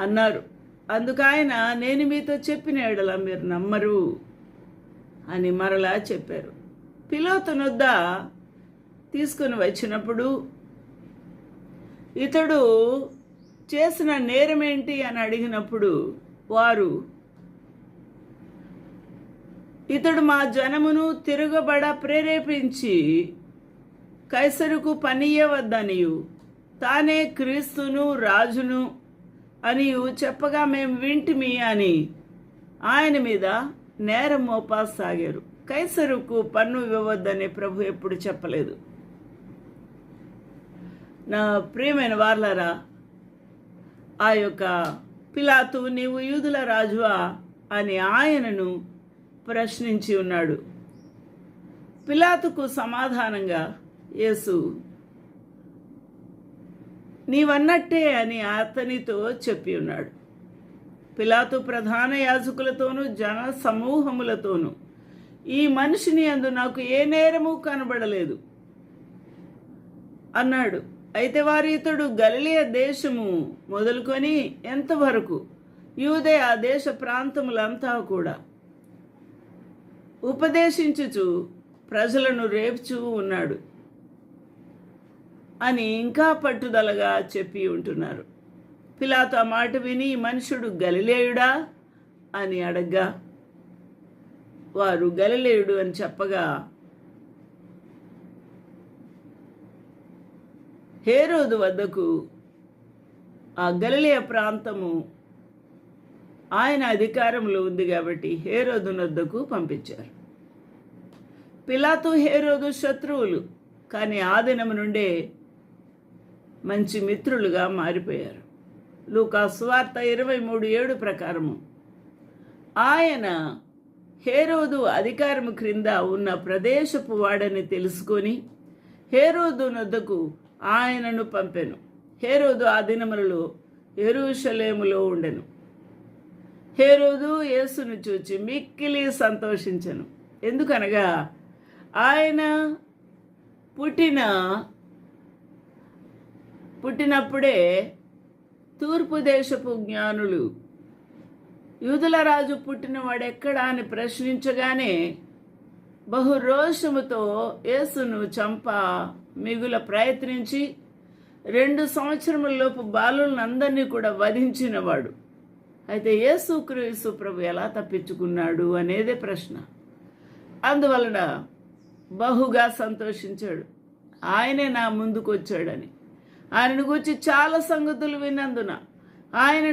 అన్నారు. అందుకైన నేను మీతో చెప్పిన ఎడల మీరు నమ్మరు అని మరలా చెప్పారు. పిలోతనొద్ద తీసుకుని వచ్చినప్పుడు ఇతడు చేసిన నేరమేంటి? అని అడిగినప్పుడు వారు ఇతడు మా జనమును తిరగబడ ప్రేరేపించి కైసరుకు పనియవద్దనియు తానే క్రీస్తును రాజును అని చెప్పగా మేము వింటిమి అని. ఆయన మీద నేరం మోపాసాగారు. కైసరుకు పన్ను ఇవ్వవద్దని ప్రభు ఎప్పుడు చెప్పలేదు. నా ప్రియమైన వార్లరా ఆ యొక్క పిలాతు నీవు యూదుల రాజువా అని ఆయనను ప్రశ్నించి ఉన్నాడు. పిలాతుకు సమాధానంగా యేసు నీవన్నట్టే అని అతనితో చెప్పి ఉన్నాడు. పిలాతు ప్రధాన యాజకులతోనూ జన సమూహములతోనూ ఈ మనిషిని అందు నాకు ఏ నేరము కనబడలేదు అన్నాడు. అయితే వారి ఇతడు గలిలియ దేశము మొదలుకొని ఎంతవరకు? యూదే ఆ దేశ ప్రాంతములంతా కూడా. ఉపదేశించుచు ప్రజలను రేపుచూ ఉన్నాడు. అని ఇంకా పట్టుదలగా చెప్పి ఉంటున్నారు. పిలాతో ఆ మాట విని మనుషుడు గలిలేయుడా అని అడగ్గా వారు గలిలేయుడు అని చెప్పగా హేరోదు వద్దకు ఆ గలిలయ ప్రాంతము ఆయన అధికారంలో ఉంది కాబట్టి హేరోదు వద్దకు పంపించారు. పిలాతు హేరోదు శత్రువులు కానీ ఆ దినం నుండే మంచి మిత్రులుగా మారిపోయారు. లూకా ఇరవై మూడు ఏడు ప్రకారము. ఆయన హేరోదు అధికారము క్రింద ఉన్న ప్రదేశపు వాడని తెలుసుకొని హేరోదు నొద్దకు ఆయనను పంపెను. హేరోదు ఆ దినములలో ఎరుషలేములో ఉండెను. హేరోదు యేసును చూచి మిక్కిలి సంతోషించను. ఎందుకనగా ఆయన పుట్టిన పుట్టినప్పుడే తూర్పు దేశపు జ్ఞానులు యూదుల రాజు పుట్టినవాడెక్కడా అని ప్రశ్నించగానే బహు రోషముతో యేసును చంప మిగుల ప్రయత్నించి రెండు సంవత్సరములలోపు బాలులందరినీ కూడా వధించినవాడు. అయితే యేసు క్రీస్తు ప్రభు ఎలా తప్పించుకున్నాడు అనేదే ప్రశ్న. అందువలన బహుగా సంతోషించాడు. ఆయనే నా ముందుకు వచ్చాడని ఆయనను గురించి చాలా సంగతులు విన్నందున. ఆయనను